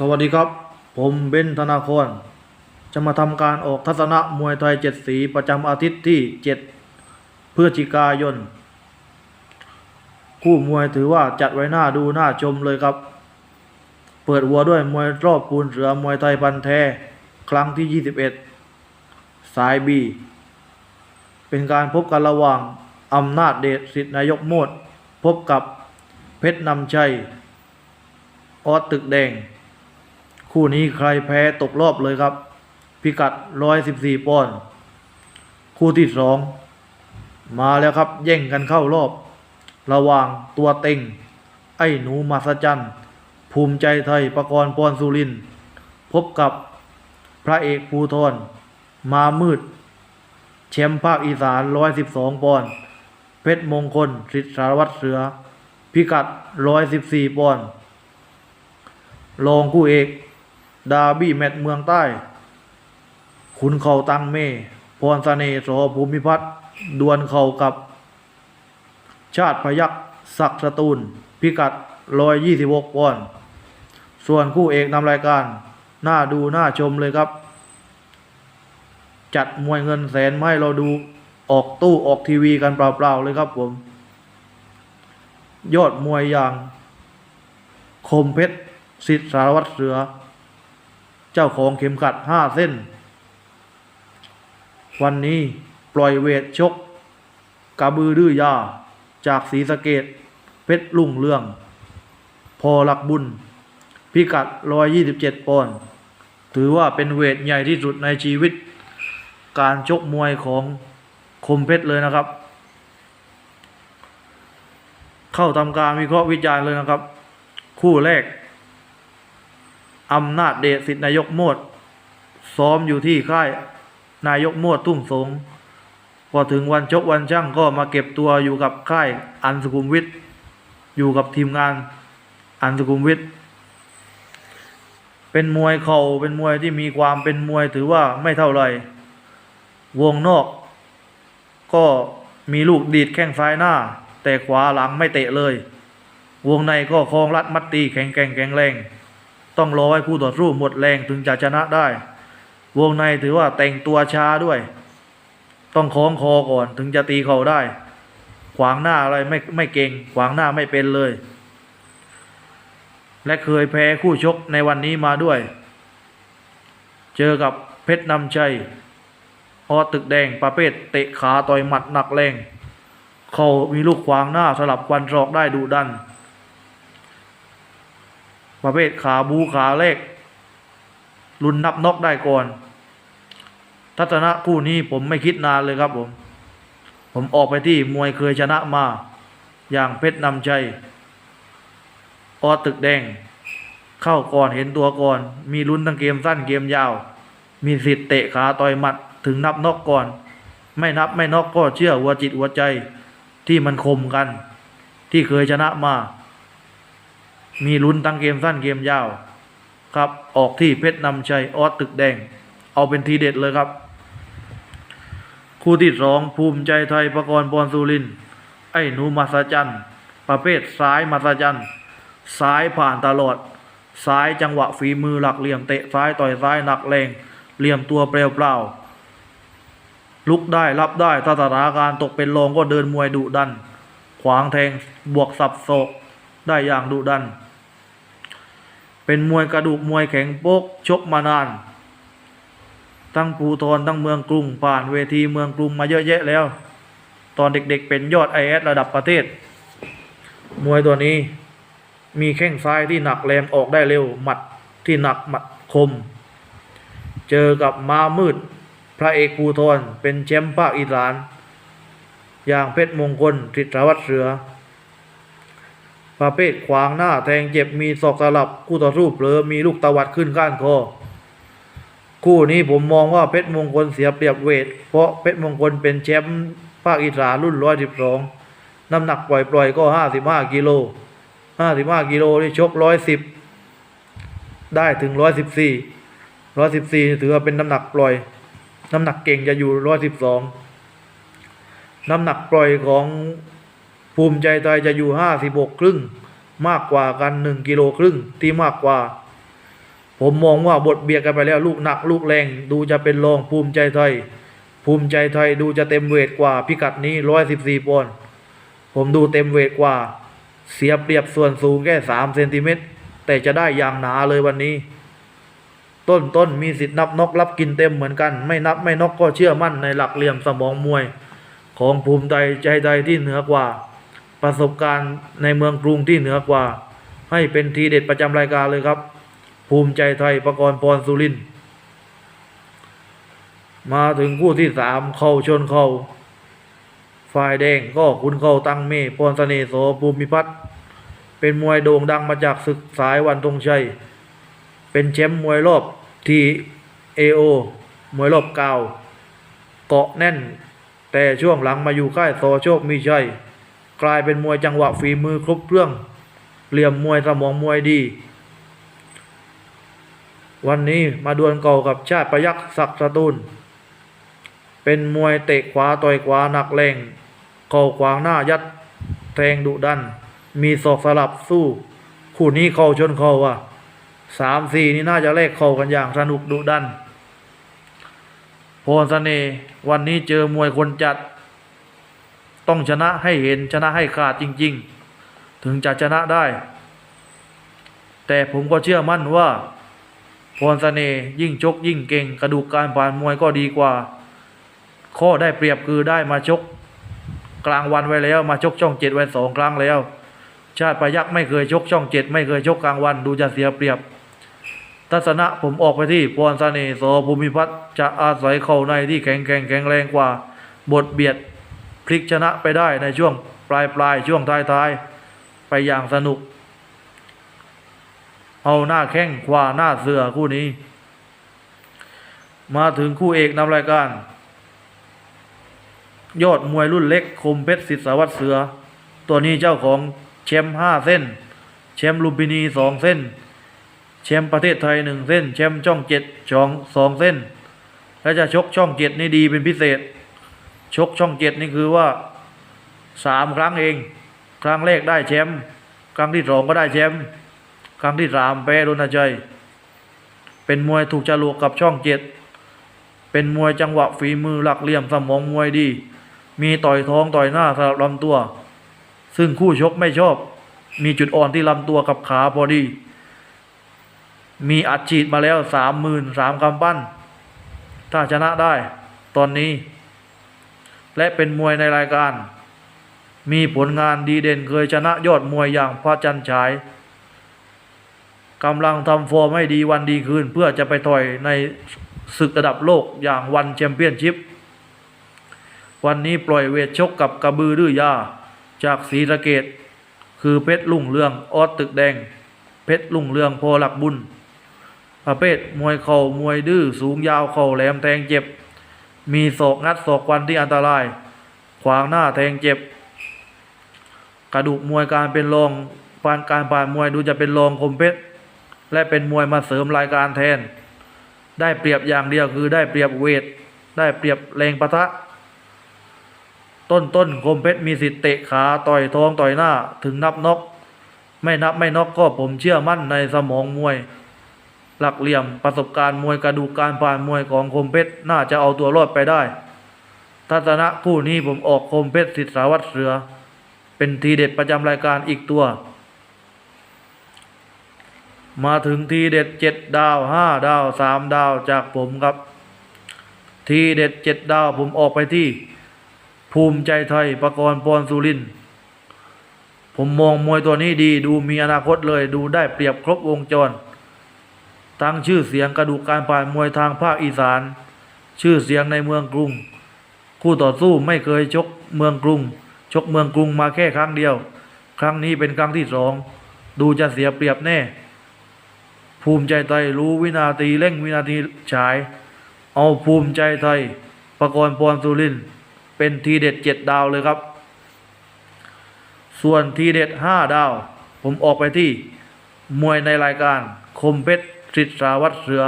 สวัสดีครับ ผมเบนธนาครจะมาทำการออกทัศนะมวยไทยเจ็ดสีประจำอาทิตย์ที่เจ็ดพฤศจิกายน คู่มวยถือว่าจัดไว้หน้าดูหน้าชมเลยครับ เปิดหัวด้วยมวยรอบปูนเสือมวยไทยพันแท้ ครั้งที่21สายบี เป็นการพบกันระหว่างอำนาจเดชสิทธินายกโมด พบกับเพชรนำชัยออสตึกแดง คู่นี้ใครแพ้ตกรอบเลยครับ พิกัด114ปอนด์คู่ที่สองมาแล้วครับ แย่งกันเข้ารอบ ระหว่างตัวเต็ง ไอ้หนูมาสจันภูมิใจไทยประกรณ์ปอนสุรินพบกับพระเอกภูทรมามืดแชมป์ภาคอีสาน112ปอนด์เพชรมงคลสิทธิสารวัตรเสือ พิกัด114ปอนด์รองคู่เอก ดาบี้แมตเมืองใต้ ขุนเขาตังเม พรสเน่ห์สอภูมิพัฒน์ดวลเข่ากับ ชาติพยักศักสตูล พิกัด126ปอนด์ส่วนคู่เอกนำรายการ น่าดูน่าชมเลยครับ จัดมวยเงินแสนมาให้เราดูออกตู้ออกทีวีกันเปล่าๆเลยครับผม ยอดมวยอย่าง คมเพชรสิทธิสารวัตรเสือ จ้าของเข็มขัดห้าเส้น วันนี้ปล่อยเวทชกกระบือดื้อยา จากศรีสะเกดเพชรลุ่งเรือง พอหลักบุญ พิกัด 127 ปอนด์ถือว่าเป็นเวทใหญ่ที่สุดในชีวิต การชกมวยของคมเพชรเลยนะครับ เข้าทำการวิเคราะห์วิจารณ์เลยนะครับ คู่แรก อำนาจเดชสิทธินายกโมดซ้อมอยู่ที่ค่ายนายกโมดทุ่งสงพอถึงวันชกวันช่างก็มาเก็บตัวอยู่กับค่ายอันสุขุมวิทอยู่กับทีมงานอันสุขุมวิทเป็นมวยเข่าเป็นมวยที่มีความเป็นมวยถือว่าไม่เท่าไรวงนอก ก็มีลูกดีดแข้งซ้ายหน้า แต่ขวาหลังไม่เตะเลย วงในก็คลองรัดมัดตีแข็งแกร่งแข็งแรง ต้องรอให้คู่ต่อสู้หมดแรงถึงจะชนะได้ วงในถือว่าแต่งตัวช้าด้วย ต้องคล้องคอก่อนถึงจะตีเขาได้ ขวางหน้าอะไรไม่ไม่เก่ง ขวางหน้าไม่เป็นเลย และเคยแพ้คู่ชกในวันนี้มาด้วย เจอกับเพชรนำชัยออตึกแดงประเภทเตะขาต่อยหมัดหนักแรง เขามีลูกขวางหน้าสลับควันศอกได้ดุดัน ประเภทขาบูขาเล็กรุนนับนกได้ก่อน ทัศนะคู่นี้ผมไม่คิดนานเลยครับผม ผมออกไปที่มวยเคยชนะมา อย่างเพชรนำชัยออตึกแดง เข้าก่อนเห็นตัวก่อน มีลุ้นทั้งเกมสั้นเกมยาว มีสิทธิ์เตะขาต่อยหมัดถึงนับนอกก่อน ไม่นับไม่นอกก็เชื่อหัวจิตหัวใจ ที่มันคมกัน ที่เคยชนะมา มีลุ้นทั้งเกมสั้นเกมยาวครับ ออกที่เพชรนำชัยออสตึกแดง เอาเป็นทีเด็ดเลยครับ คู่ที่สองภูมิใจไทยประกรณ์ปอนสุริน ไอ้หนูมาสจันประเภทซ้ายมาสจันซ้ายผ่านตลอด ซ้ายจังหวะฝีมือหลักเหลี่ยมเตะซ้ายต่อยซ้ายหนักแรง เหลี่ยมตัวเปลวเปล่า ลุกได้รับได้ถ้าสถานการณ์ตกเป็นรองก็เดินมวยดุดัน ขวางแทงบวกสับโศกได้อย่างดุดัน เป็นมวยกระดูกมวยแข็งโป๊กชกมานาน ทั้งภูทรทั้งเมืองกรุงผ่านเวทีเมืองกรุงมาเยอะแยะแล้ว ตอนเด็กๆเป็นยอดไอเอสระดับประเทศ มวยตัวนี้มีแข้งซ้ายที่หนักแรงออกได้เร็ว หมัดที่หนักหมัดคม เจอกับมามืด พระเอกภูทรเป็นแชมป์ภาคอีสาน อย่างเพชรมงคลทิศวัตรเสือ ประเภทขวางหน้าแทงเจ็บมีศอกสลับคู่ต่อสู้เผลอมีลูกตวัดขึ้นก้านคอคู่นี้ผมมองว่าเพชรมงคลเสียเปรียบเวท เพราะเพชรมงคลเป็นแชมป์ภาคอีสานรุ่นร้อยสิบสองน้ำหนักปล่อยๆก็ห้าสิบห้ากิโลห้าสิบห้ากิโลที่ชกร้อยสิบได้ถึงร้อยสิบสี่ร้อยสิบสี่ถือว่าเป็นน้ำหนักปล่อย น้ำหนักเก่งจะอยู่ร้อยสิบสองน้ำหนักปล่อยของ ภูมิใจไทยจะอยู่ห้าสิบหกครึ่ง มากกว่ากันหนึ่งกิโลครึ่งที่มากกว่า ผมมองว่าบทเบียดกันไปแล้วลูกหนักลูกแรงดูจะเป็นรองภูมิใจไทย ภูมิใจไทยดูจะเต็มเวทกว่าพิกัดนี้ร้อยสิบสี่ปอนด์ผมดูเต็มเวทกว่า เสียเปรียบส่วนสูงแค่สามเซนติเมตรแต่จะได้อย่างหนาเลยวันนี้ ต้นต้นมีสิทธิ์นับนกรับกินเต็มเหมือนกัน ไม่นับไม่นกก็เชื่อมั่นในหลักเหลี่ยมสมองมวย ของภูมิใจใจไทยที่เหนือกว่า ประสบการณ์ในเมืองกรุงที่เหนือกว่า ให้เป็นทีเด็ดประจำรายการเลยครับ ภูมิใจไทยประกรณ์พรสุรินมาถึงคู่ที่สามเข้าชนเข้าฝ่ายแดงก็คุณเข้าตั้งเมฆพรเสน่ห์โสภูมิพัฒน์เป็นมวยโด่งดังมาจากศึกสายวันธงชัย เป็นแชมป์มวยรอบทีเอโอมวยรอบเก่าเกาะแน่น แต่ช่วงหลังมาอยู่ค่ายโซโชคมีชัย กลายเป็นมวยจังหวะฝีมือครบเครื่องเหลี่ยมมวยสมองมวยดี วันนี้มาดวลเก่ากับชาติประยักษ์ศักดิ์สตูล เป็นมวยเตะขวาต่อยขวาหนักแรงเข่าขวางหน้ายัดแทงดุดัน มีศอกสลับสู้ คู่นี้เข้าชนเข้าว่ะสามสี่นี่น่าจะแลกเข้ากันอย่างสนุกดุดันพรเสน่ห์วันนี้เจอมวยคนจัด ต้องชนะให้เห็นชนะให้ขาดจริง ๆ ถึงจะชนะได้ แต่ผมก็เชื่อมั่นว่าพรสเสน่ห์ยิ่งชกยิ่งเก่ง กระดูกการผ่านมวยก็ดีกว่า ข้อได้เปรียบคือได้มาชก กลางวันไว้แล้วมาชกช่องเจ็ดไว้สองครั้งแล้ว ชาติพยักไม่เคยชกช่องเจ็ดไม่เคยชกกลางวันดูจะเสียเปรียบ ทัศนะผมออกไปที่พรสเสน่ห์โสภูมิพัฒน์จะอาศัยเข่าในที่แข็งแกร่งแข็งแรงกว่า บทเบียด พลิกชนะไปได้ในช่วงปลายปลายช่วงท้ายท้ายไปอย่างสนุก เอาหน้าแข้งขวาหน้าเสือคู่นี้ มาถึงคู่เอกนำรายการ ยอดมวยรุ่นเล็กคมเพชรศิษย์สวัสดิ์เสือ ตัวนี้เจ้าของแชมป์ห้าเส้นแชมป์ลุมพินีสองเส้นแชมป์ประเทศไทยหนึ่งเส้นแชมป์ช่องเจ็ดสองสองเส้น และจะชกช่องเจ็ดนี่ดีเป็นพิเศษ ชกช่องเจ็ดนี่คือว่าสามครั้งเอง ครั้งแรกได้แชมป์ครั้งที่สองก็ได้แชมป์ครั้งที่สามแพ้โดนใจยเป็นมวยถูกจรวกกับช่องเจ็ดเป็นมวยจังหวะฝีมือหลักเหลี่ยมสมองมวยดี มีต่อยท้องต่อยหน้าสลับลำตัว ซึ่งคู่ชกไม่ชอบ มีจุดอ่อนที่ลำตัวกับขาพอดี มีอัดฉีดมาแล้วสามหมื่นสามกำปั้น ถ้าชนะได้ ตอนนี้ และเป็นมวยในรายการ มีผลงานดีเด่นเคยชนะยอดมวยอย่างพระจันฉายกำลังทำฟอร์มให้ดีวันดีคืน เพื่อจะไปต่อยในศึกระดับโลกอย่างวันแชมเปี้ยนชิพวันนี้ปล่อยเวทชกกับกระบือดื้อยา จากศรีสะเกดคือเพชรลุ่งเรืองออสตึกแดง เพชรลุ่งเรืองพอหลักบุญประเภทมวยเข่ามวยดื้อสูงยาวเข่าแหลมแทงเจ็บ มีโศกงัดโศกควันที่อันตราย ขวางหน้าแทงเจ็บ กระดูกมวยการเป็นรองปานการผ่านมวยดูจะเป็นรองคมเพชรและเป็นมวยมาเสริมรายการแทน ได้เปรียบอย่างเดียวคือได้เปรียบเวท ได้เปรียบแรงปะทะ ต้นต้นคมเพชรมีสิทธิ์เตะขาต่อยท้องต่อยหน้าถึงนับนก ไม่นับไม่นกก็ผมเชื่อมั่นในสมองมวย หลักเหลี่ยมประสบการณ์มวยกระดูกการผ่านมวยของคมเพชรน่าจะเอาตัวรอดไปได้ ทัศนะคู่นี้ผมออกคมเพชรสิทธิสาวัตรเสือ เป็นทีเด็ดประจำรายการอีกตัว มาถึงทีเด็ดเจ็ดดาวห้าดาวสามดาวจากผมครับ ทีเด็ดเจ็ดดาวผมออกไปที่ ภูมิใจไทยประกรณ์ปอนสุรินผมมองมวยตัวนี้ดีดูมีอนาคตเลยดูได้เปรียบครบวงจร ทั้งชื่อเสียงกระดูกการผ่านมวยทางภาคอีสาน ชื่อเสียงในเมืองกรุง คู่ต่อสู้ไม่เคยชกเมืองกรุง ชกเมืองกรุงมาแค่ครั้งเดียว ครั้งนี้เป็นครั้งที่สองดูจะเสียเปรียบแน่ ภูมิใจไทยรู้วินาทีเร่งวินาทีฉาย เอาภูมิใจไทยประกรณ์พรสุรินเป็นทีเด็ดเจ็ดดาวเลยครับ ส่วนทีเด็ดห้าดาว ผมออกไปที่มวยในรายการคมเพชร สิทธาวัตเสือ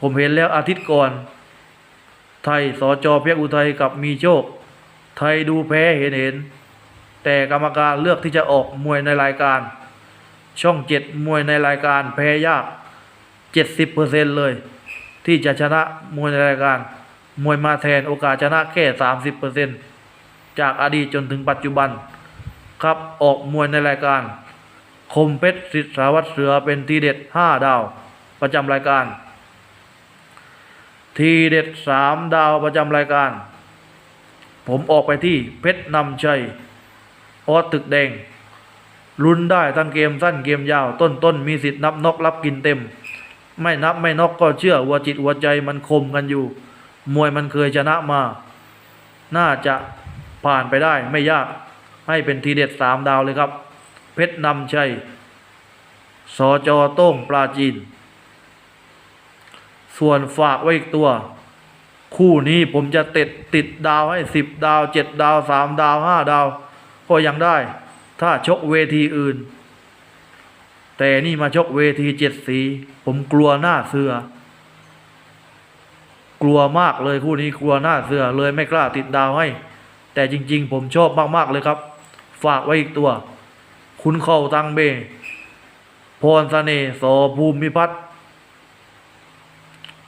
ผมเห็นแล้วอาทิตย์ก่อน ไทยสจเพียกอุทัยกับมีโชค ไทยดูแพ้เห็นเห็น แต่กรรมการเลือกที่จะออกมวยในรายการ ช่องเจ็ดมวยในรายการแพ้ยากเจ็ดสิบเปอร์เซ็นเลย ที่จะชนะมวยในรายการ มวยมาแทนโอกาสชนะแค่สามสิบเปอร์เซ็นจากอดีตจนถึงปัจจุบัน ครับออกมวยในรายการ คมเพชรสิทธาวัตรเสือเป็นทีเด็ดห้าดาว ประจำรายการ ทีเด็ดสามดาวประจำรายการ ผมออกไปที่เพชรนำชัยออสตึกแดงลุ้นได้ทั้งเกมสั้นเกมยาว ต้นต้นมีสิทธิ์นับนกรับกินเต็ม ไม่นับไม่นกก็เชื่อว่าจิตหัวใจมันคมกันอยู่ มวยมันเคยชนะมา น่าจะผ่านไปได้ไม่ยากให้เป็นทีเด็ดสามดาวเลยครับ เพชรนำชัย สจโต้งปลาจีน ส่วนฝากไว้อีกตัว คู่นี้ผมจะติดติดดาวให้สิบดาวเจ็ดดาวสามดาวห้าดาว ก็ยังได้ ถ้าชกเวทีอื่น แต่นี่มาชกเวทีเจ็ดสี ผมกลัวหน้าเสือ กลัวมากเลยคู่นี้กลัวหน้าเสือเลยไม่กล้าติดดาวให้ แต่จริง ๆ ผมชอบมากๆเลยครับ ฝากไว้อีกตัว คุณเข้าตังเบ พรเสน่ห์โสภูมิพัฒน์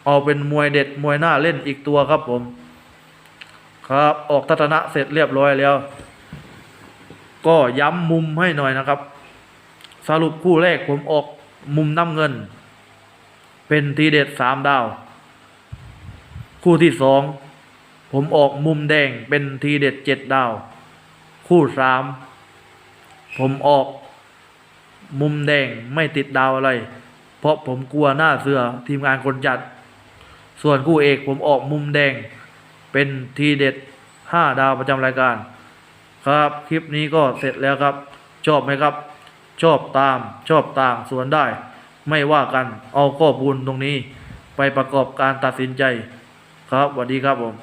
เอาเป็นมวยเด็ดมวยหน้าเล่นอีกตัวครับผม ครับ ออกทัศนะเสร็จเรียบร้อยแล้ว ก็ย้ำมุมให้หน่อยนะครับ สรุปคู่แรกผมออกมุมน้ำเงิน เป็นทีเด็ดสามดาว คู่ที่สองผมออกมุมแดงเป็นทีเด็ดเจ็ดดาว คู่สาม ผมออกมุมแดงไม่ติดดาวอะไร เพราะผมกลัวหน้าเสือทีมงานคนจัด ส่วนคู่เอกผมออกมุมแดง เป็นทีเด็ดห้าดาวประจำรายการ ครับ คลิปนี้ก็เสร็จแล้วครับ ชอบไหมครับ ชอบตามชอบต่างส่วนได้ ไม่ว่ากันเอาข้อมูลตรงนี้ ไปประกอบการตัดสินใจ ครับสวัสดีครับผม